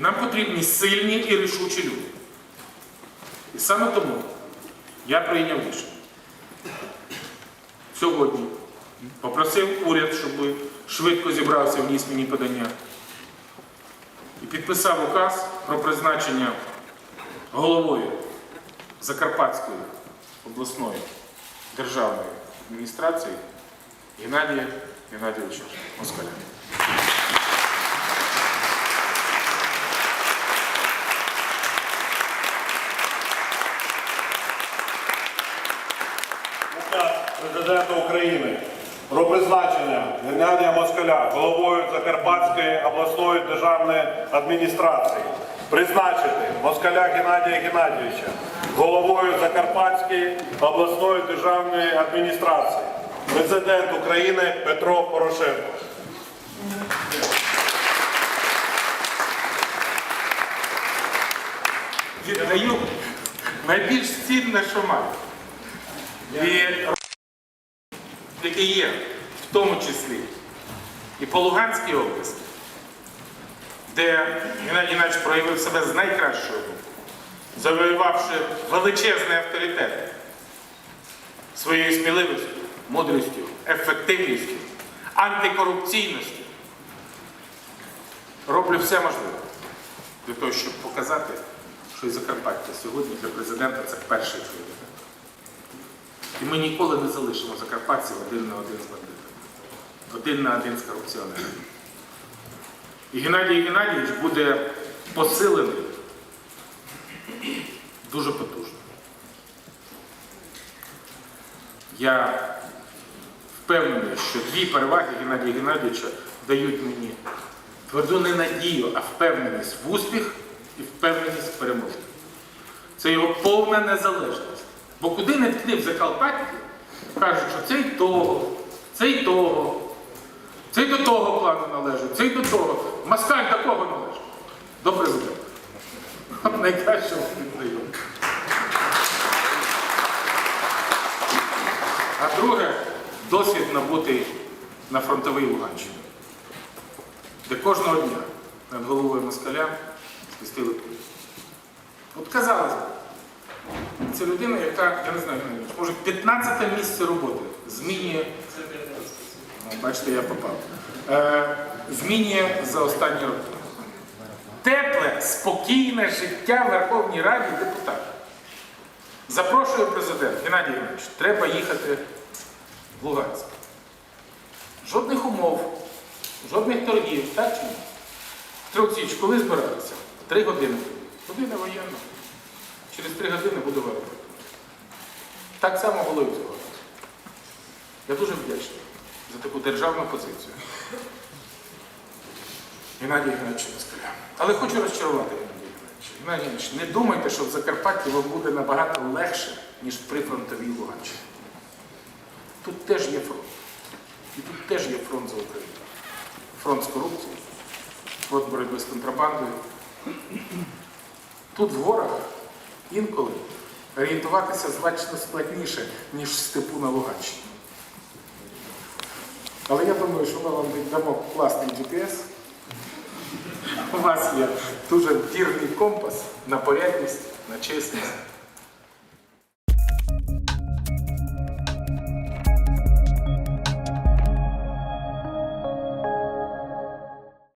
нам потрібні сильні і рішучі люди. І саме тому я прийняв рішення. Сьогодні попросив уряд, щоб швидко зібрався, вніс мені подання. І підписав указ про призначення головою Закарпатської обласної державної адміністрації Геннадія Геннадійовича Москаля. Указ президента України про призначення Геннадія Москаля головою Закарпатської обласної державної адміністрації. Призначити Москаля Геннадія Геннадійовича головою Закарпатської обласної державної адміністрації. Президент України Петро Порошенко. Віддаю найбільш цінне, що маю. І яке є, в тому числі і по Луганській області, де Геннадій Геннадійович проявив себе з найкращого боку, завоювавши величезний авторитет своєю сміливістю, мудрістю, ефективністю, антикорупційністю. Роблю все можливе для того, щоб показати, що і Закарпаття сьогодні для президента це перший пріоритет. І ми ніколи не залишимо закарпатців один на один з бандитами, один на один з корупціонерами. І Геннадій Геннадійович буде посилений дуже потужно. Я впевнений, що дві переваги Геннадія Геннадійовича дають мені тверду не надію, а впевненість в успіх і впевненість в перемозі. Це його повна незалежність. Бо куди не ткни в Закарпатті, кажуть, що цей того, цей того, цей до того плану належить, цей до того. Москаль до кого належить? До президента. От піддаю. А друге, досвід набутий на фронтовій Луганщині, де кожного дня над головою москаля спустили кулі. От казалось це людина, яка, я не знаю, може 15 місце роботи змінює. Бачите, я попав. Е, змінює за останні роки. Тепле, спокійне життя в Верховній Раді депутатів. Запрошую президент Геннадій Іванович, треба їхати в Луганськ. Жодних умов, жодних торгів, так чи ні? Олексійович, коли збиралися? Три години. Година воєнна. Через три години буду в аеропорту. Так само і Я дуже вдячний за таку державну позицію. Геннадій Геннадійович Москаля. Але хочу розчарувати Геннадія Геннадійовича. Геннадій Геннадійович, не думайте, що в Закарпатті вам буде набагато легше, ніж при фронтовій Луганщині. Тут теж є фронт. І тут теж є фронт за Україну. Фронт з корупцією, фронт боротьби з контрабандою. Тут в горах інколи орієнтуватися значно складніше, ніж в степу на Луганщині. Але я думаю, що ми вам дамо класний GPS. У вас є дуже вірний компас на порядність, на чесність